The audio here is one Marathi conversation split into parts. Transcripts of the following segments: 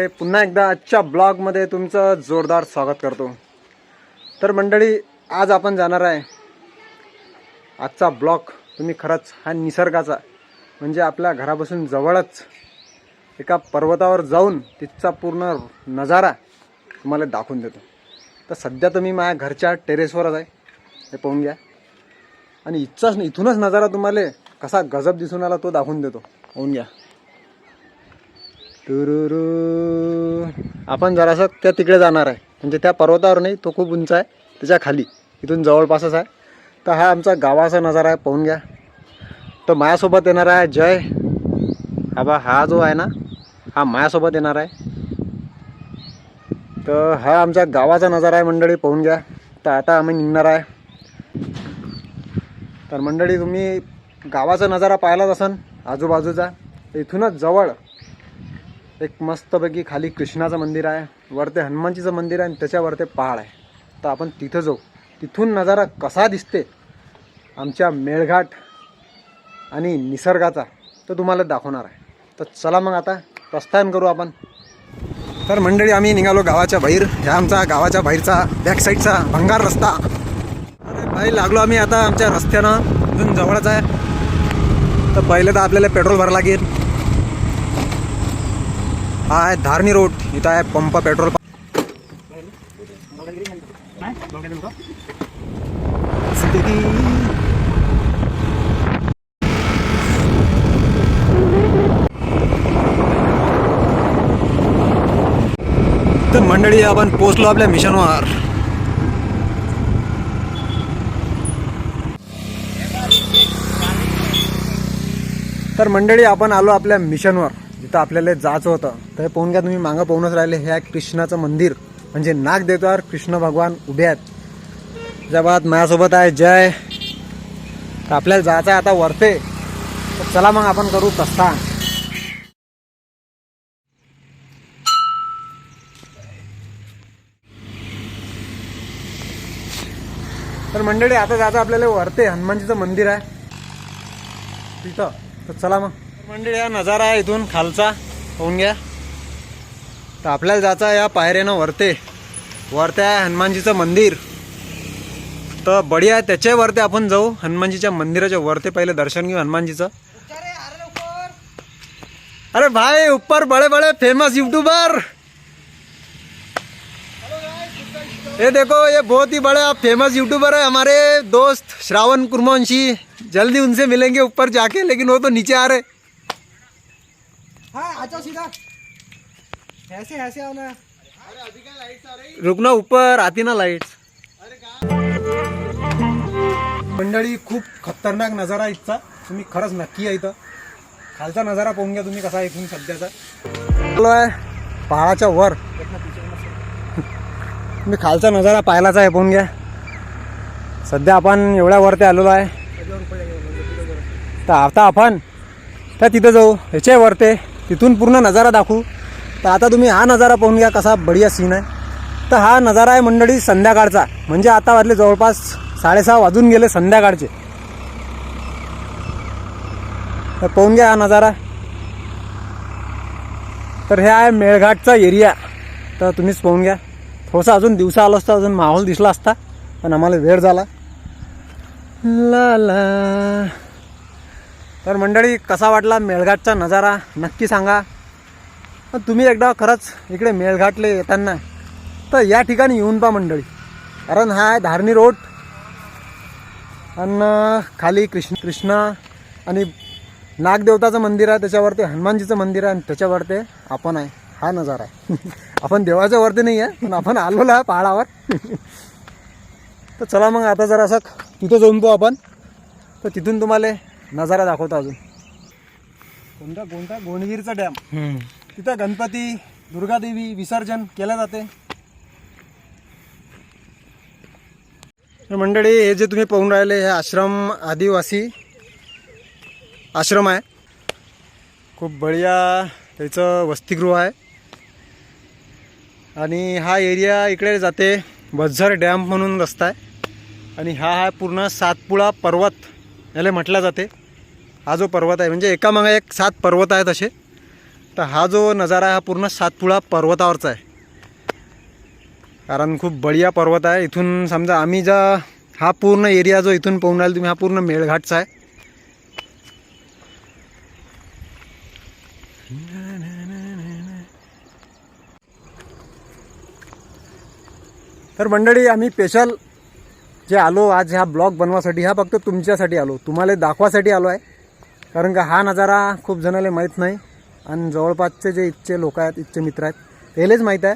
मंडळी पुन्हा एकदा आजच्या ब्लॉगमध्ये तुमचं जोरदार स्वागत करतो. तर मंडळी आज आपण जाणार आहे. आजचा ब्लॉग तुम्ही खरंच हा निसर्गाचा म्हणजे आपल्या घरापासून जवळच एका पर्वतावर जाऊन तिथचा पूर्ण नजारा तुम्हाला दाखवून देतो. तर सध्या तुम्ही माझ्या घरच्या टेरेसवरच आहे. हे पाहून घ्या. आणि इथचाच इथूनच नजारा तुम्हाला कसा गजब दिसून आला तो दाखवून देतो. पाहून घ्या. तुरुरू आपण जरासं त्या तिकडे जाणार आहे. म्हणजे त्या पर्वतावर नाही तो खूप उंच आहे. त्याच्याखाली. इथून जवळपासच आहे. तर हा आमचा गावाचा नजारा आहे. पाहून घ्या. तर माझ्यासोबत येणार आहे. जय. हा बा हा जो आहे ना हा माझ्यासोबत येणार आहे. तर हा आमच्या गावाचा नजारा आहे मंडळी. पाहून घ्या. तर आता आम्ही निघणार आहे. तर मंडळी तुम्ही गावाचा नजारा पाहिलाच असन आजूबाजूचा. इथूनच जवळ. एक मस्तपैकी खाली कृष्णाचं मंदिर आहे वरते हनुमानजीचं मंदिर आहे आणि त्याच्यावरते पहाड आहे. तर आपण तिथं जाऊ. तिथून नजारा कसा दिसते? आमच्या मेळघाट आणि निसर्गाचा तो तुम्हाला दाखवणार आहे. तर चला मग आता प्रस्थान करू आपण. तर मंडळी आम्ही निघालो गावाच्या बाहेर. ह्या आमचा गावाच्या बाहेरचा बॅक साईडचा भंगार रस्ता. अरे भाई लागलो आम्ही आता आमच्या रस्त्यानं. अजून जवळच आहे. तर पहिले तर आपल्याला पेट्रोल भरावं लागेल. हा आहे धारणी रोड. इथं आहे पंप पेट्रोल पंप. तर मंडळी आपण पोचलो आपल्या मिशनवर तर मंडळी आपण आलो आपल्या मिशनवर तिथं आपल्याला जायचं होतं. तर हे पाहून घ्या तुम्ही मागं पाहूनच राहिले. हे आहे कृष्णाचं मंदिर. म्हणजे नाग देवतावर कृष्ण भगवान उभे आहेत. जबात माझ्यासोबत आहे. जय. तर आपल्याला जायचं आहे आता वरते. तर चला मग आपण करू प्रस्थान. तर मंडळी आता जायचं आपल्याला वरते. हनुमानजीचं मंदिर आहे. तिथं तर चला मग. मंडळी हा नजारा आहे इथून खालचा. होऊन घ्या. तर आपल्याला जायचा या पायऱ्यानं वरते. वरते आहे हनुमानजीचं मंदिर. तर बढिया आहे त्याच्या वरते आपण जाऊ. हनुमानजीच्या मंदिराच्या वरते पहिले दर्शन घेऊ हनुमानजीचं. अरे भाई ऊपर बड़े बड़े फेमस यूट्यूबर ये देखो ये बहुत ही बड़े आप फेमस यूट्यूबर है हमारे दोस्त श्रावण कुरमवंशी जल्दी उनसे मिलेंगे ऊपर जाके लेकिन वो तो नीचे आ रहे। हाँ आ जाओ सीधा ऐसे ऐसे आना रुकना ऊपर आती ना लाइट मंडळी खूप खतरनाक नजारा इथचा. तुम्ही खरंच नक्की आहे इथं. खालचा नजारा पाहून घ्या तुम्ही कसा आहे इथून सध्याचा. पहाडाच्या वर. तुम्ही खालचा नजारा पाहिलाच आहे पाहून घ्या. सध्या आपण एवढ्या वरती आलेलो आहे. तर आता आपण त्या तिथं जाऊ. ह्याच्या वरते. तिथून पूर्ण नजारा दाखवू. तर आता तुम्ही हा नजारा पाहून घ्या कसा बढिया सीन आहे. तर हा नजारा आहे मंडळी संध्याकाळचा. म्हणजे आता वाजले जवळपास साडेसहा वाजून गेले संध्याकाळचे. तर पाहून घ्या हा नजारा. तर हे आहे मेळघाटचा एरिया तर तुम्हीच पाहून घ्या. थोडासा अजून दिवसा आलो असता अजून माहोल दिसला असता पण आम्हाला वेळ झाला. ला ला. तर मंडळी कसा वाटला मेळघाटचा नजारा? नक्की सांगा. पण तुम्ही एकदा खरंच इकडे मेळघाटले येताना तर या ठिकाणी येऊन पा मंडळी. कारण हा आहे धारणी रोड. आणि खाली कृष्ण कृष्ण आणि नागदेवताचं मंदिर आहे त्याच्यावरती हनुमानजीचं मंदिर आहे आणि त्याच्यावरती आपण आहे. हा नजारा आहे. आपण देवाच्या वरती नाही आहे पण आपण आलेलो आहे पहाडावर तर चला मग आता जरा असं तिथं जाऊन पाहू आपण. तर तिथून तुम्हाला नजारा दाखवतो अजून. कोणता कोणता? गोंडगिरीचा डॅम. तिथं गणपती दुर्गादेवी विसर्जन केलं जाते. मंडळी हे जे तुम्ही पाहून राहिले हे आश्रम आदिवासी आश्रम आहे. खूप बढिया त्याचं वसतिगृह आहे. आणि हा एरिया इकडे जाते वझर डॅम म्हणून रस्ता आहे. आणि हा हा पूर्ण सातपुळा पर्वत याला म्हटलं जाते. हा जो पर्वत आहे म्हणजे एका मागे एक सात पर्वत आहेत असे. तर हा जो नजारा आहे हा पूर्ण सातपुळा पर्वतावरचा आहे. कारण खूप बढिया पर्वत आहे. इथून समजा आम्ही जा हा पूर्ण एरिया जो इथून पाहून राहिला तुम्ही हा पूर्ण मेळघाटचा आहे. तर मंडळी आम्ही स्पेशल जे आलो आज ह्या ब्लॉग बनवासाठी हा फक्त तुमच्यासाठी आलो. तुम्हाला दाखवासाठी आलो आहे. कारण का हा नजारा खूप जणाला माहीत नाही. आणि जवळपासचे जे इथचे लोक आहेत इथचे मित्र आहेत त्यालाच माहीत आहे.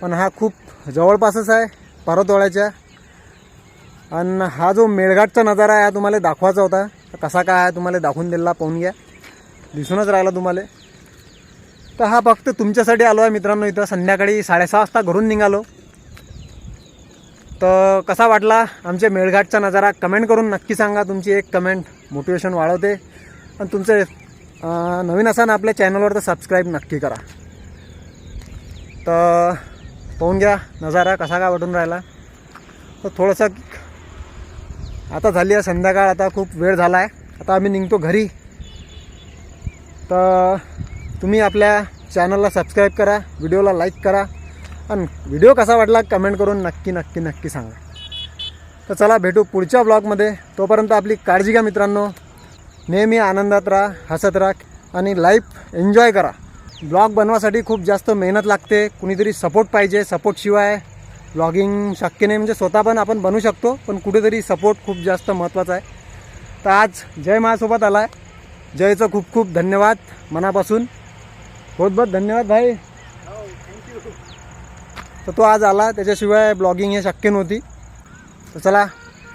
पण हा खूप जवळपासच आहे पर्वतवाड्याच्या आणि हा जो मेळघाटचा नजारा आहे हा तुम्हाला दाखवायचा होता. कसा काय आहे तुम्हाला दाखवून दिलेला पाहून घ्या. दिसूनच राहिला तुम्हाला. तर हा फक्त तुमच्यासाठी आलो आहे मित्रांनो इथं. संध्याकाळी साडेसहा वाजता घरून निघालो. तर कसा वाटला आमच्या मेळघाटचा नजारा? कमेंट करून नक्की सांगा. तुमची एक कमेंट मोटिवेशन वाढवते. आणि तुमचे नवीन असा ना आपल्या चॅनलवर तर सबस्क्राईब नक्की करा. तर पाहून घ्या नजारा कसा काय वाटून राहिला. तर थोडंसं आता झाली आहे संध्याकाळ आता खूप वेळ झाला आहे आता आम्ही निघतो घरी. तर तुम्ही आपल्या चॅनलला सबस्क्राईब करा व्हिडिओला लाईक करा. आणि व्हिडिओ कसा वाटला कमेंट करून नक्की नक्की नक्की सांगा. तर चला भेटू पुढच्या ब्लॉगमध्ये तोपर्यंत आपली काळजी घ्या मित्रांनो. नेहमी आनंदात राहा हसत राहा आणि लाईफ एन्जॉय करा. ब्लॉग बनवासाठी खूप जास्त मेहनत लागते. कुणीतरी सपोर्ट पाहिजे सपोर्टशिवाय ब्लॉगिंग शक्य नाही म्हणजे स्वतः पण आपण बनवू शकतो पण कुठेतरी सपोर्ट खूप जास्त महत्त्वाचा आहे. तर आज जय माझ्यासोबत आला आहे जयचं खूप खूप धन्यवाद मनापासून. बहुत बहुत धन्यवाद भाई. तर तो आज आला त्याच्याशिवाय ब्लॉगिंग हे शक्य नव्हती. तर चला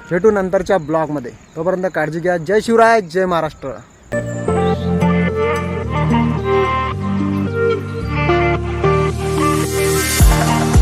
भेटू नंतरच्या ब्लॉगमध्ये. तोपर्यंत काळजी घ्या. जय शिवराय जय महाराष्ट्र.